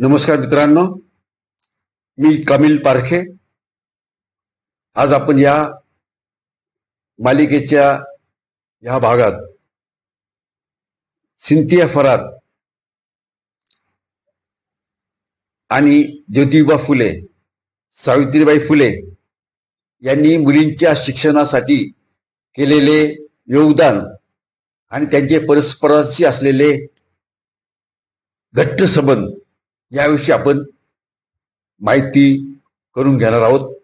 नमस्कार मित्रांनो. मी कमिल पारखे. आज आपण या मालिकेच्या या भागात सिंथिया फरार आणि ज्योतिबा फुले सावित्रीबाई फुले यांनी मुलींच्या शिक्षणासाठी केलेले योगदान आणि त्यांचे परस्परांशी असलेले घट्ट संबंध याविषयी आपण माहिती करून घेणार आहोत.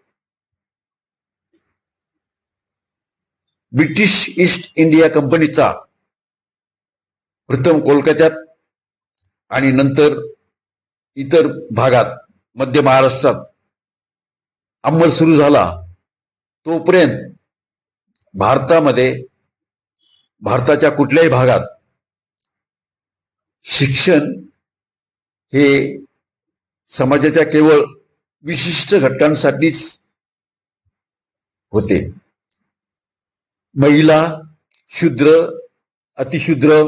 ब्रिटिश ईस्ट इंडिया कंपनीचा प्रथम कोलकात्यात आणि नंतर इतर भागात मध्य महाराष्ट्रात अंमल सुरू झाला. तोपर्यंत भारतामध्ये भारताच्या कुठल्याही भागात शिक्षण हे समाजाच्या केवळ विशिष्ट घटकांसाठीच होते. महिला शूद्र अतिशूद्र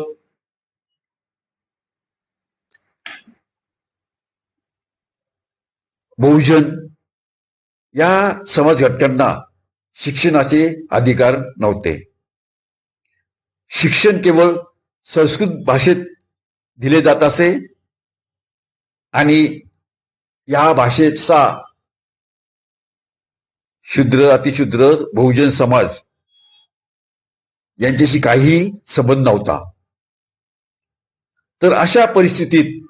बहुजन या समाज घटकांना शिक्षणाचे अधिकार नव्हते. शिक्षण केवळ संस्कृत भाषेत दिले जात असे आणि या भाषेचा शूद्र अतिशूद्र बहुजन समाज यांच्याशी काहीही संबंध नव्हता. तर अशा परिस्थितीत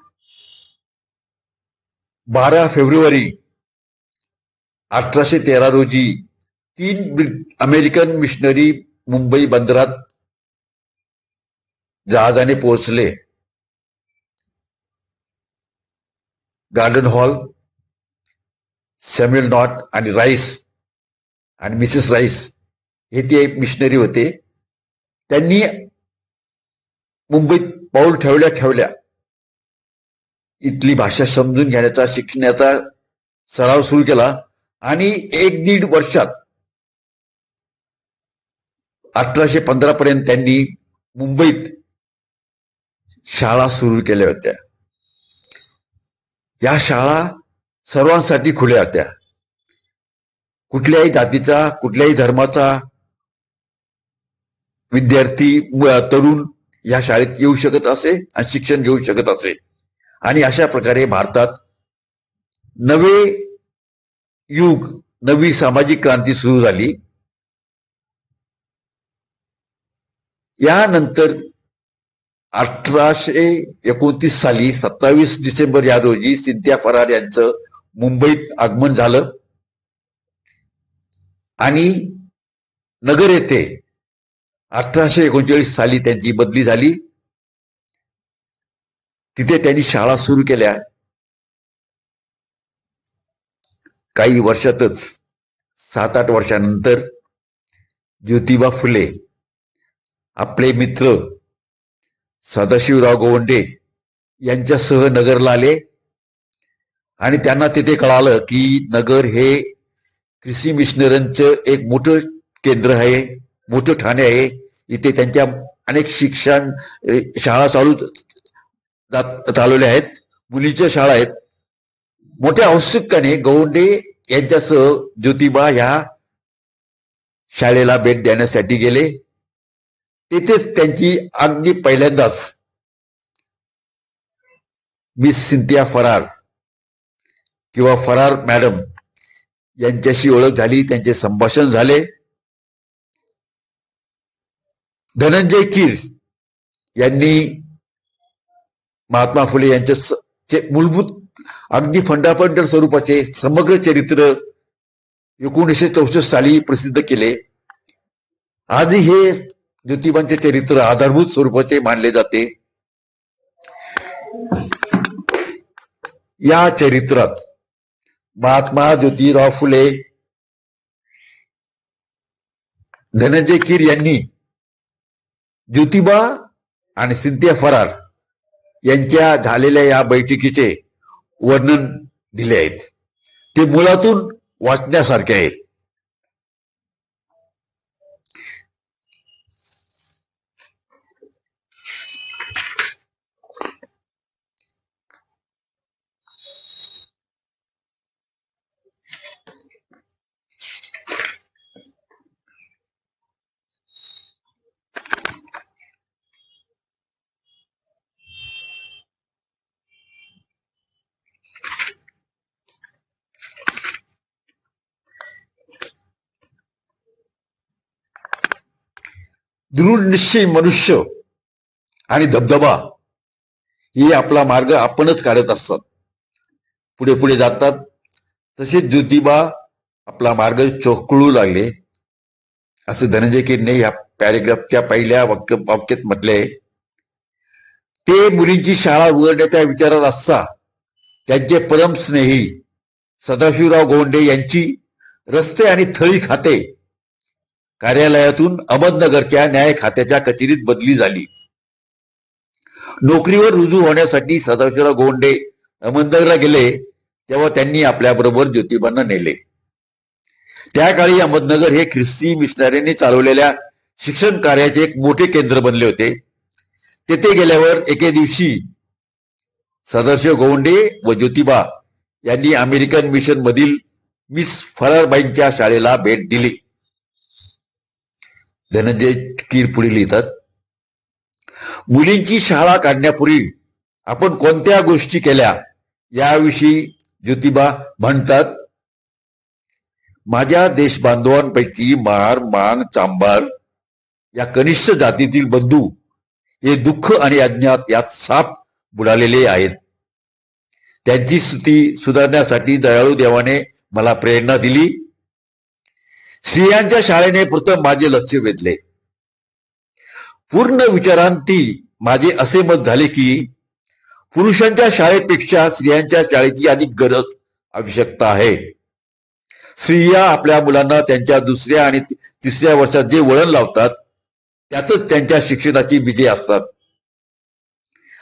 बारा फेब्रुवारी अठराशे तेरा रोजी तीन अमेरिकन मिशनरी मुंबई बंदरात जहाजाने पोहोचले. गार्डन हॉल सॅम्युअल नॉट आणि राईस आणि मिसेस राईस हे ते मिशनरी होते. त्यांनी मुंबईत पाऊल ठेवल्या ठेवल्या. इथली भाषा समजून घेण्याचा शिकण्याचा सराव सुरू केला आणि एक दीड वर्षात अठराशे पंधरा पर्यंत त्यांनी मुंबईत शाळा सुरू केल्या होत्या. या शाळा सर्वांसाठी खुल्या होत्या. कुठल्याही जातीचा कुठल्याही धर्माचा विद्यार्थी व तरुण या शाळेत येऊ शकत असे आणि शिक्षण घेऊ शकत असे. आणि अशा प्रकारे भारतात नवे युग नवी सामाजिक क्रांती सुरू झाली. यानंतर अठराशे एकोणतीस साली सत्तावीस डिसेंबर या रोजी सिद्ध्या फरार यांचं मुंबईत आगमन झालं. आणि नगर येथे अठराशे एकोणचाळीस साली त्यांची बदली झाली. तिथे त्यांनी शाळा सुरू केल्या. काही वर्षातच सात आठ वर्षानंतर ज्योतिबा फुले आपले मित्र सदाशिवराव गोवंडे यांच्यासह नगरला आले आणि त्यांना तिथे कळालं की नगर हे कृषी मिशनरांचं एक मोठं केंद्र आहे मोठं ठाणे आहे. इथे त्यांच्या अनेक शिक्षण शाळा चालू जात- चालवल्या आहेत. मुलीच्या शाळा आहेत. मोठ्या औत्सुक्याने गौंडे यांच्यासह ज्योतिबा ह्या शाळेला भेट देण्यासाठी गेले. तेथेच त्यांची अगदी पहिल्यांदाच मिस सिंथिया फरार किंवा फरार मॅडम यांच्याशी ओळख झाली त्यांचे संभाषण झाले. धनंजय कीर यांनी महात्मा फुले यांच्या चे मूलभूत अगदी फंडाफंडल स्वरूपाचे समग्र चरित्र एकोणीसशे चौसष्ट साली प्रसिद्ध केले. आजही हे ज्योतिबांचे चरित्र आधारभूत स्वरूपाचे मानले जाते. या चरित्रात महात्मा ज्योतिराव फुले धनंजय कीर यांनी ज्योतिबा आणि सिंथिया फरार यांच्या झालेल्या या बैठकीचे वर्णन दिले आहेत. ते मुळातून वाचण्यासारखे आहे दृढ निश्चय मनुष्य आणि धबधबा हे आपला मार्ग आपणच काढत असतात. पुढे पुढे जातात. तसेच ज्योतिबा आपला मार्ग चोखळू लागले. असं धनंजय किरणे या पॅरेग्राफच्या पहिल्या वाक्य वाक्यात म्हटले ते मुलींची शाळा उघडण्याच्या विचारात असता त्यांचे परमस्नेही सदाशिवराव गोंडे यांची रस्ते आणि थळी खाते. कार्यालयातून अहमदनगरच्या न्याय खात्याच्या कचेरीत बदली झाली. नोकरीवर रुजू होण्यासाठी सदाशिवराव गोंडे अहमदनगरला गेले तेव्हा त्यांनी आपल्याबरोबर ज्योतिबांना नेले. त्या काळी अहमदनगर हे ख्रिस्ती मिशनऱ्यांनी चालवलेल्या शिक्षण कार्याचे एक मोठे केंद्र बनले होते. तेथे गेल्यावर एके दिवशी सदाशिव गोंडे व ज्योतिबा यांनी अमेरिकन मिशन मधील मिस फरारबाईंच्या शाळेला भेट दिली. धनंजय कीर पुढे लिहितात. मुलींची शाळा काढण्यापूर्वी आपण कोणत्या गोष्टी केल्या? याविषयी ज्योतिबा म्हणतात माझ्या देशबांधवांपैकी मार मांग चांबार या कनिष्ठ जातीतील बंधू हे दुःख आणि अज्ञात यात साप बुडालेले आहेत. त्यांची स्थिती सुधारण्यासाठी दयाळू देवाने मला प्रेरणा दिली. स्त्रियांच्या शाळेने प्रथम माझे लक्ष वेधले. पूर्ण विचारांती माझे असे मत झाले की पुरुषांच्या शाळेपेक्षा स्त्रियांच्या शाळेची अधिक गरज आवश्यकता आहे. स्त्रिया आपल्या मुलांना त्यांच्या दुसऱ्या आणि तिसऱ्या वर्षात जे वळण लावतात त्यातच त्यांच्या शिक्षणाची विजय असतात.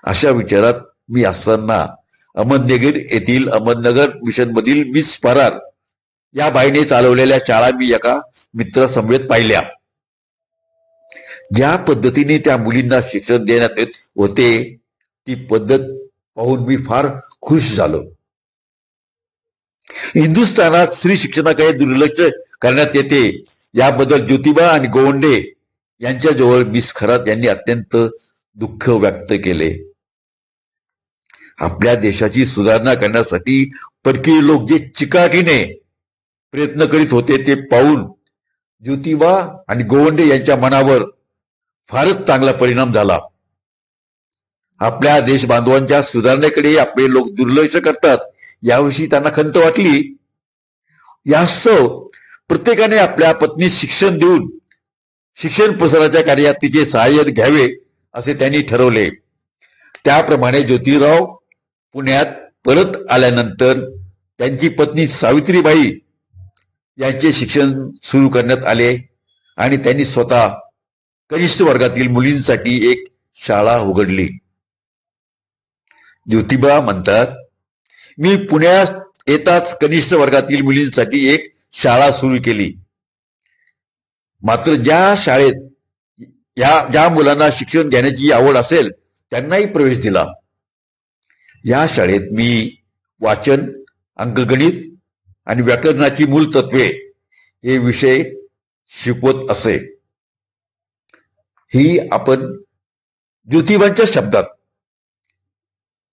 अशा विचारात मी असताना अहमदनगर येथील अहमदनगर मिशन मधील मिस फरार या बाईने चालवलेल्या शाळा मी एका मित्रासमवेत पाहिल्या. ज्या पद्धतीने त्या मुलींना शिक्षण देण्यात येत होते ती पद्धत पाहून मी फार खुश झालो. हिंदुस्थानात स्त्री शिक्षणाकडे दुर्लक्ष करण्यात येते याबद्दल ज्योतिबा आणि गोवंडे यांच्याजवळ मिस खरात यांनी अत्यंत दुःख व्यक्त केले. आपल्या देशाची सुधारणा करण्यासाठी परकीय लोक जे चिकाटीने प्रयत्न करीत होते ते पाहून ज्योतिबा आणि गोवंडे यांच्या मनावर फारच चांगला परिणाम झाला. आपल्या देशबांधवांच्या सुधारणेकडे आपले लोक दुर्लक्ष करतात याविषयी त्यांना खंत वाटली. यास्तव प्रत्येकाने आपल्या पत्नीस शिक्षण देऊन शिक्षण प्रसाराच्या कार्यात तिचे सहाय्य घ्यावे असे त्यांनी ठरवले. त्याप्रमाणे ज्योतिराव पुण्यात परत आल्यानंतर त्यांची पत्नी सावित्रीबाई यांचे शिक्षण सुरू करण्यात आले आणि त्यांनी स्वतः कनिष्ठ वर्गातील मुलींसाठी एक शाळा उघडली. ज्योतिबा म्हणतात मी पुण्यात येताच कनिष्ठ वर्गातील मुलींसाठी एक शाळा सुरू केली. मात्र ज्या शाळेत या ज्या मुलांना शिक्षण घेण्याची आवड असेल त्यांनाही प्रवेश दिला. या शाळेत मी वाचन अंकगणित आणि व्याकरणाची मूल तत्वे हे विषय शिकवत असे. ही आपण ज्योतिबांच्या शब्दात.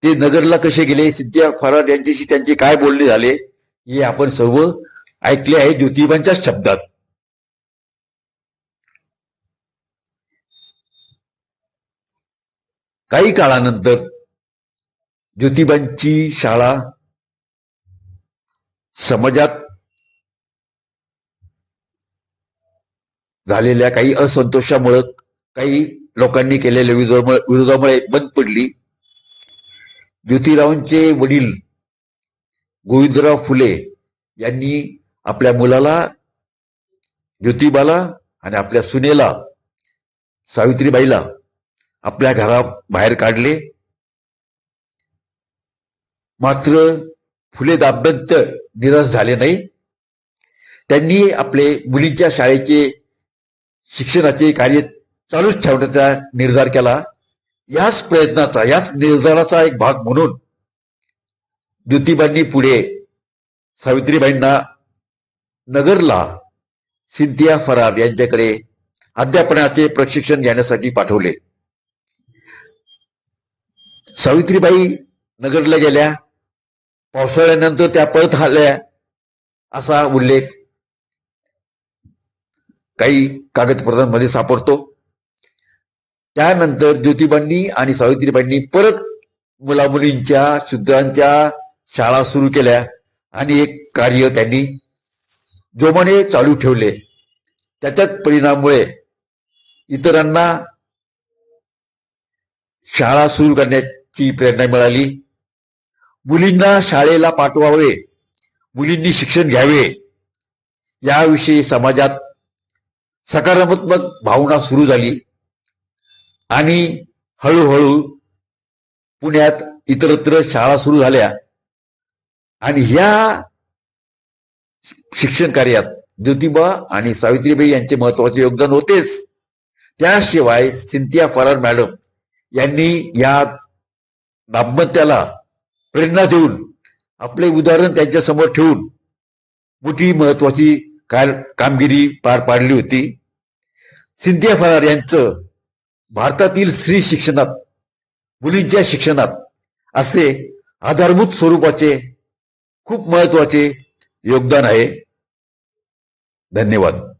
ते नगरला कसे गेले सिद्ध्या फराड यांच्याशी त्यांचे काय बोलणे झाले हे आपण सर्व ऐकले आहे ज्योतिबांच्या शब्दात. काही काळानंतर ज्योतिबांची शाळा समाजात झालेल्या काही असंतोषामुळं काही लोकांनी केलेल्या विरोधामुळे विरोधामुळे बंद पडली. ज्योतिरावांचे वडील गोविंदराव फुले यांनी आपल्या मुलाला ज्योतिबाला आणि आपल्या सुनेला सावित्रीबाईला आपल्या घराबाहेर काढले. मात्र फुले दाम्पत्य निराश झाले नाही. त्यांनी आपले मुलींच्या शाळेचे शिक्षणाचे कार्य चालूच ठेवण्याचा निर्धार केला. याच प्रयत्नाचा याच निर्धाराचा एक भाग म्हणून ज्योतिबांनी पुढे सावित्रीबाईंना नगरला सिंथिया फरार यांच्याकडे अध्यापनाचे प्रशिक्षण घेण्यासाठी पाठवले. सावित्रीबाई नगरला गेल्या. पावसाळ्यानंतर त्या परत आल्या असा उल्लेख काही कागदपत्रांमध्ये सापडतो. त्यानंतर ज्योतिबांनी आणि सावित्रीबाईंनी परत मुलामुलींच्या शूद्रांच्या शाळा सुरू केल्या आणि एक कार्य त्यांनी जोमाने चालू ठेवले. त्याच्याच परिणामामुळे इतरांना शाळा सुरू करण्याची प्रेरणा मिळाली. मुलींना शाळेला पाठवावे मुलींनी शिक्षण घ्यावे याविषयी समाजात सकारात्मक भावना सुरू झाली आणि हळूहळू पुण्यात इतरत्र शाळा सुरू झाल्या आणि ह्या शिक्षण कार्यात ज्योतिबा आणि सावित्रीबाई यांचे महत्त्वाचे योगदान होतेच. त्याशिवाय सिंथिया फरार मॅडम यांनी या दाम्पत्याला प्रेरणा देऊन आपले उदाहरण त्यांच्यासमोर ठेवून मोठी महत्वाची कामगिरी पार पाडली होती. सिंधिया फरार यांचं भारतातील स्त्री शिक्षणात मुलींच्या शिक्षणात असे आधारभूत स्वरूपाचे खूप महत्त्वाचे योगदान आहे. धन्यवाद.